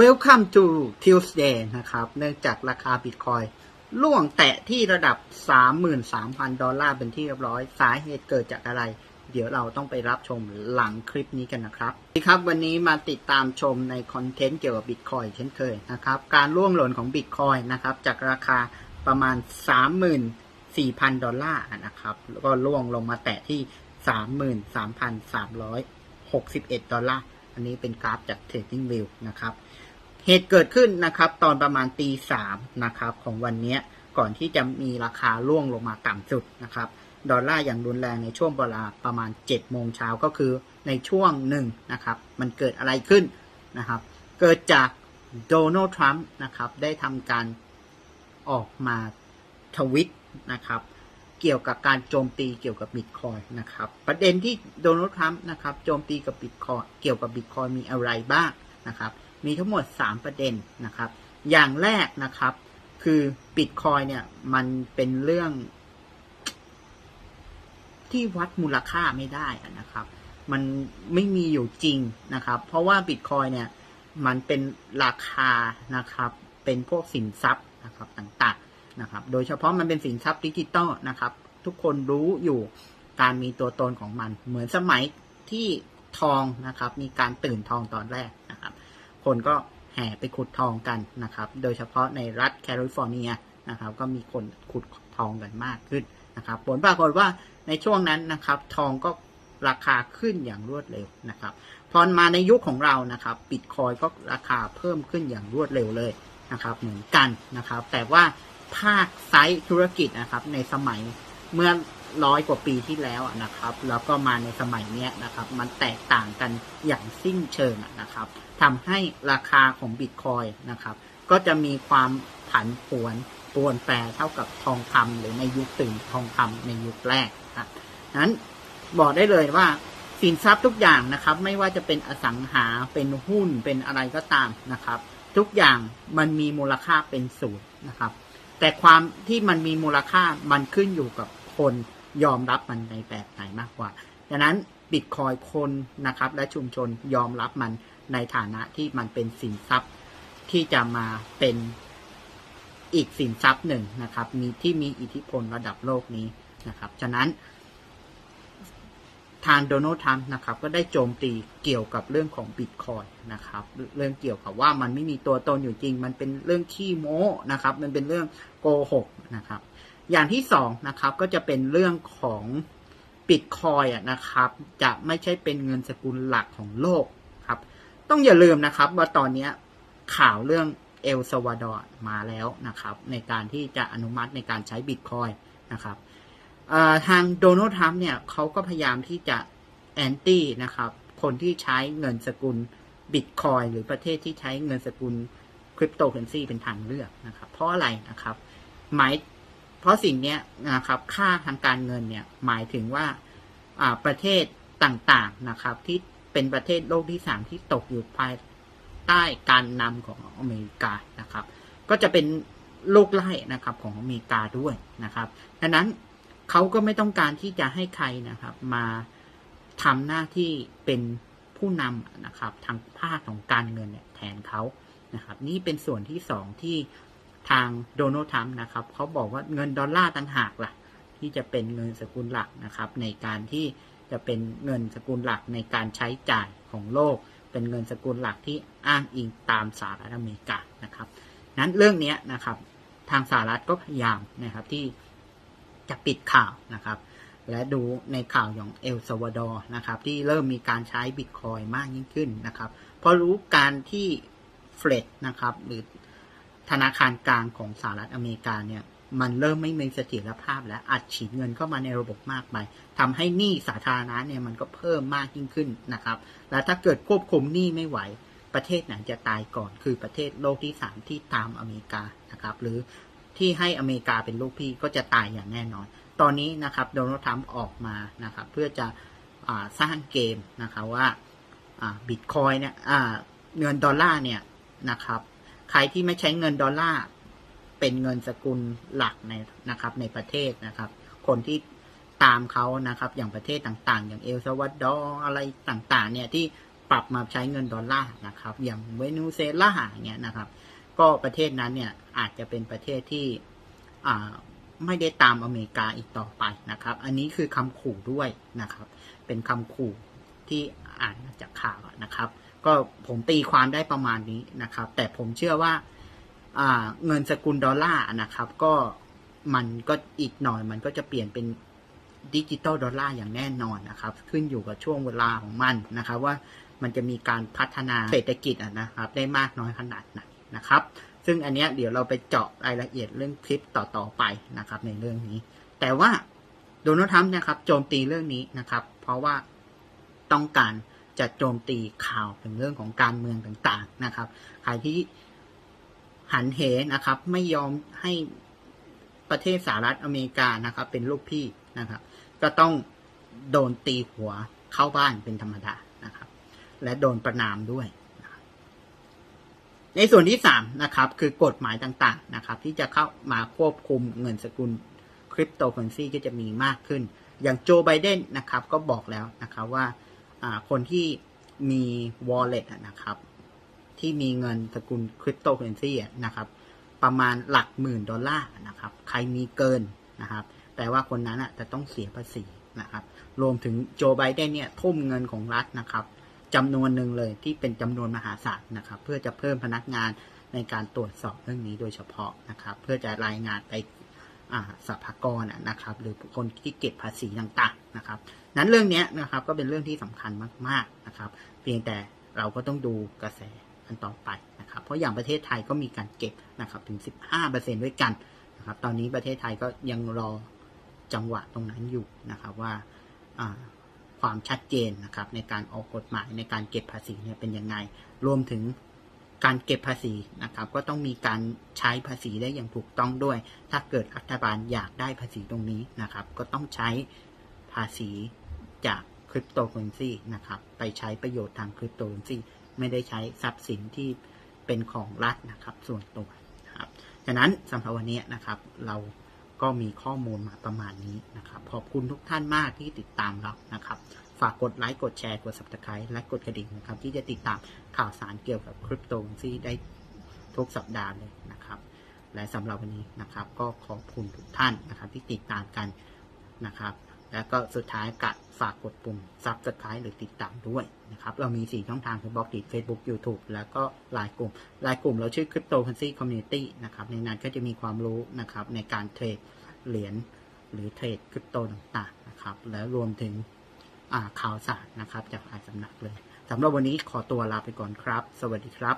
Welcome to Tuesday นะครับ เนื่องจากราคาบิตคอยล่วงแตะที่ระดับ 33,000 ดอลลาร์เป็นที่เรียบร้อย สาเหตุเกิดจากอะไร เดี๋ยวเราต้องไปรับชมหลังคลิปนี้กันนะครับสวัสดีครับ วันนี้มาติดตามชมในคอนเทนต์เกี่ยวกับบิตคอยเช่นเคยนะครับ การล่วงหล่นของบิตคอยนะครับ จากราคาประมาณ 34,000 ดอลลาร์นะครับ แล้วก็ล่วงลงมาแตะที่ 33,361 ดอลลาร์ อันนี้เป็นกราฟจาก Trading View นะครับ เหตุเกิดขึ้นนะครับ ตอนประมาณตีสามนะครับของวันนี้ก่อนที่จะมีราคาร่วงลงมาต่ำสุดนะครับ ดอลลาร์อย่างรุนแรงในช่วงเวลาประมาณ7จ็ดโมงเช้าก็คือในช่วงหนึ่งนะครับ มันเกิดอะไรขึ้นนะครับ เกิดจากโดนัลด์ทรัมป์นะครับ ได้ทำการออกมาทวิตนะครับ เกี่ยวกับการโจมตีเกี่ยวกับบิตคอยนะครับ ประเด็นที่โดนัลด์ทรัมป์นะครับโจมตีกับบิตคอยเกี่ยวกับบิตคอยมีอะไรบ้างนะครับ มีทั้งหมด 3 ประเด็นนะครับ อย่างแรกนะครับ คือบิตคอยเนี่ย มันเป็นเรื่อง ที่วัดมูลค่าไม่ได้นะครับ มันไม่มีอยู่จริงนะครับ เพราะว่าบิตคอยเนี่ย มันเป็นราคานะครับ เป็นพวกสินทรัพย์นะครับต่างๆนะครับ โดยเฉพาะมันเป็นสินทรัพย์ดิจิตอลนะครับ ทุกคนรู้อยู่การมีตัวตนของมัน เหมือนสมัยที่ทองนะครับ มีการตื่นทองตอนแรก คนก็แห่ไปขุดทองกันนะครับ โดยเฉพาะในรัฐแคลิฟอร์เนียนะครับ ก็มีคนขุดทองกันมากขึ้นนะครับ ผลปรากฏว่าในช่วงนั้นนะครับ ทองก็ราคาขึ้นอย่างรวดเร็วนะครับ พอมาในยุคของเรานะครับบิตคอยก็ราคาเพิ่มขึ้นอย่างรวดเร็วเลยนะครับ เหมือนกันนะครับ แต่ว่าภาคไซต์ธุรกิจนะครับ ในสมัยเมื่อ ร้อยกว่าปีที่แล้วนะครับ แล้วก็มาในสมัยนี้นะครับ มันแตกต่างกันอย่างสิ้นเชิงนะครับทำให้ราคาของบิตคอยนะครับ ก็จะมีความผันผวนปวนแปรเท่ากับทองคำหรือในยุคตื่นทองคำในยุคแรกนะนั้นบอกได้เลยว่าสินทรัพย์ทุกอย่างนะครับ ไม่ว่าจะเป็นอสังหาเป็นหุ้นเป็นอะไรก็ตามนะครับ ทุกอย่างมันมีมูลค่าเป็นศูนย์นะครับ แต่ความที่มันมีมูลค่ามันขึ้นอยู่กับคน ยอมรับมันในแบบไหนมากกว่าดังนั้นบิตคอยคนนะครับ และชุมชนยอมรับมันในฐานะที่มันเป็นสินทรัพย์ที่จะมาเป็นอีกสินทรัพย์หนึ่งนะครับ มีที่มีอิทธิพลระดับโลกนี้นะครับ ฉะนั้น ทางโดนัลด์ทรัมป์นะครับ ก็ได้โจมตีเกี่ยวกับเรื่องของบิตคอยนะครับ เรื่องเกี่ยวกับว่ามันไม่มีตัวตนอยู่จริง มันเป็นเรื่องขี้โม้นะครับ มันเป็นเรื่องโกหกนะครับ อย่างที่สองนะครับก็จะเป็นเรื่องของบิตคอยนะครับ จะไม่ใช่เป็นเงินสกุลหลักของโลกครับ ต้องอย่าลืมนะครับว่าตอนนี้ข่าวเรื่องเอลซาวาดอร์มาแล้วนะครับ ในการที่จะอนุมัติในการใช้บิตคอยนะครับทางโดนัลด์ทรัมป์เนี่ยเขาก็พยายามที่จะแอนตี้นะครับ คนที่ใช้เงินสกุลบิตคอยหรือประเทศที่ใช้เงินสกุลคริปโตเคอเรนซีเป็นทางเลือกนะครับ เพราะอะไรนะครับ หมาย เพราะสิ่งนี้นะครับค่าทางการเงินเนี่ยหมายถึงว่าประเทศต่างๆนะครับ ที่เป็นประเทศโลกที่สามที่ตกอยู่ภายใต้การนำของอเมริกานะครับ ก็จะเป็นลูกไล่นะครับของอเมริกาด้วยนะครับดังนั้นเขาก็ไม่ต้องการที่จะให้ใครนะครับมาทำหน้าที่เป็นผู้นำนะครับทางภาคของการเงินเนี่ยแทนเขานะครับ นี่เป็นส่วนที่สองที่ ทางโดนัลด์ทรัมป์นะครับเขาบอกว่าเงินดอลลาร์ต่างหากล่ะ ที่จะเป็นเงินสกุลหลักนะครับ ในการที่จะเป็นเงินสกุลหลักในการใช้จ่ายของโลก เป็นเงินสกุลหลักที่อ้างอิงตามสหรัฐอเมริกานะครับ นั้นเรื่องนี้นะครับ ทางสหรัฐก็พยายามนะครับที่จะปิดข่าวนะครับ และดูในข่าวอย่างเอลซาวาดอร์นะครับ ที่เริ่มมีการใช้บิตคอยมากยิ่งขึ้นนะครับ เพราะรู้การที่เฟดนะครับหรือ ธนาคารกลางของสหรัฐอเมริกาเนี่ยมันเริ่มไม่มีเสถียรภาพและอัดฉีดเงินเข้ามาในระบบมากไปทำให้หนี้สาธารณะเนี่ยมันก็เพิ่มมากยิ่งขึ้นนะครับ และถ้าเกิดควบคุมหนี้ไม่ไหว ประเทศไหนจะตายก่อน คือประเทศโลกที่สามที่ตามอเมริกานะครับ หรือที่ให้อเมริกาเป็นลูกพี่ก็จะตายอย่างแน่นอน ตอนนี้นะครับโดนัลด์ทรัมป์ออกมานะครับ เพื่อจะสร้างเกมนะครับว่าบิตคอยเนี่ยเงินดอลลาร์เนี่ยนะครับ ใครที่ไม่ใช้เงินดอลลาร์เป็นเงินสกุลหลักในนะครับ ในประเทศนะครับ คนที่ตามเขานะครับ อย่างประเทศต่างๆ อย่างเอลซาวาดอร์อะไรต่างๆ เนี่ยที่ปรับมาใช้เงินดอลลาร์นะครับ อย่างเวเนซุเอลาอย่างเงี้ยนะครับ ก็ประเทศนั้นเนี่ยอาจจะเป็นประเทศที่อ่าไม่ได้ตามอเมริกาอีกต่อไปนะครับ อันนี้คือคำขู่ด้วยนะครับ เป็นคำขู่ที่อ่านมาจากข่าวนะครับ ก็ผมตีความได้ประมาณนี้นะครับ แต่ผมเชื่อว่าอ่าเงินสกุลดอลลาร์นะครับ ก็มันก็อีกหน่อยมันก็จะเปลี่ยนเป็นดิจิตอลดอลลาร์อย่างแน่นอนนะครับ ขึ้นอยู่กับช่วงเวลาของมันนะครับ ว่ามันจะมีการพัฒนาเศรษฐกิจนะครับ ได้มากน้อยขนาดไหนนะครับ ซึ่งอันเนี้ยเดี๋ยวเราไปเจาะรายละเอียดเรื่องคลิปต่อๆไปนะครับ ในเรื่องนี้ แต่ว่าโดนัลด์ทรัมป์นะครับโจมตีเรื่องนี้นะครับ เพราะว่าต้องการ จะโจมตีข่าวถึงเรื่องของการเมืองต่างๆนะครับ ใครที่หันเหนะครับ ไม่ยอมให้ประเทศสหรัฐอเมริกานะครับ เป็นลูกพี่นะครับ ก็ต้องโดนตีหัวเข้าบ้านเป็นธรรมดานะครับ และโดนประนามด้วย ในส่วนที่สามนะครับ คือกฎหมายต่างๆนะครับ ที่จะเข้ามาควบคุมเงินสกุลคริปโตเคอเรนซีก็จะมีมากขึ้น อย่างโจไบเดนนะครับ ก็บอกแล้วนะครับว่าอ่า คนที่มี wallet นะครับ ที่มีเงินสกุลคริปโตเคอเรนซีนะครับ ประมาณหลักหมื่นดอลลาร์นะครับ ใครมีเกินนะครับแปลว่าคนนั้นจะต้องเสียภาษีนะครับ รวมถึงโจไบเดนเนี่ยทุ่มเงินของรัฐนะครับจำนวนหนึ่งเลยที่เป็นจำนวนมหาศาลนะครับ เพื่อจะเพิ่มพนักงานในการตรวจสอบเรื่องนี้โดยเฉพาะนะครับ เพื่อจะรายงานไปอ่าสรรพากรอนะครับ หรือคนที่เก็บภาษีต่าง นะครับนั้นเรื่องนี้นะครับก็เป็นเรื่องที่สำคัญมากๆนะครับ เพียงแต่เราก็ต้องดูกระแสกันต่อไปนะครับ เพราะอย่างประเทศไทยก็มีการเก็บนะครับถึง 15%ด้วยกันนะครับ ตอนนี้ประเทศไทยก็ยังรอจังหวะตรงนั้นอยู่นะครับว่าความชัดเจนนะครับในการออกกฎหมายในการเก็บภาษีเนี่ยเป็นยังไง รวมถึงการเก็บภาษีนะครับ ก็ต้องมีการใช้ภาษีได้อย่างถูกต้องด้วย ถ้าเกิดรัฐบาลอยากได้ภาษีตรงนี้นะครับ ก็ต้องใช้ ภาษีจากคริปโตเคอเรนซีนะครับ ไปใช้ประโยชน์ทางคริปโตเคอเรนซีไม่ได้ใช้ทรัพย์สินที่เป็นของรัฐนะครับ ส่วนตัวนะครับฉะนั้นสำหรับวันนี้นะครับ เราก็มีข้อมูลมาประมาณนี้นะครับ ขอบคุณทุกท่านมากที่ติดตามเรานะครับ ฝากกดไลค์กดแชร์กด subscribe และกดกระดิ่งนะครับ ที่จะติดตามข่าวสารเกี่ยวกับคริปโตเคอเรนซีได้ทุกสัปดาห์เลยนะครับ และสำหรับวันนี้นะครับ ก็ขอบคุณทุกท่านนะครับ ที่ติดตามกันนะครับ แล้วก็สุดท้ายกัดฝากกดปุ่ม subscribe หรือติดตามด้วยนะครับ เรามี 4 ช่องทางคือบล็อกดี Facebook YouTube แล้วก็ไลน์กลุ่มไลน์กลุ่มเราชื่อ Cryptocurrency Community นะครับ ในนั้นก็จะมีความรู้นะครับในการเทรดเหรียญหรือเทรดคริปโตต่างๆนะครับ และรวมถึงข่าวสารนะครับ จากหลายสำนักเลยสำหรับวันนี้ขอตัวลาไปก่อนครับ สวัสดีครับ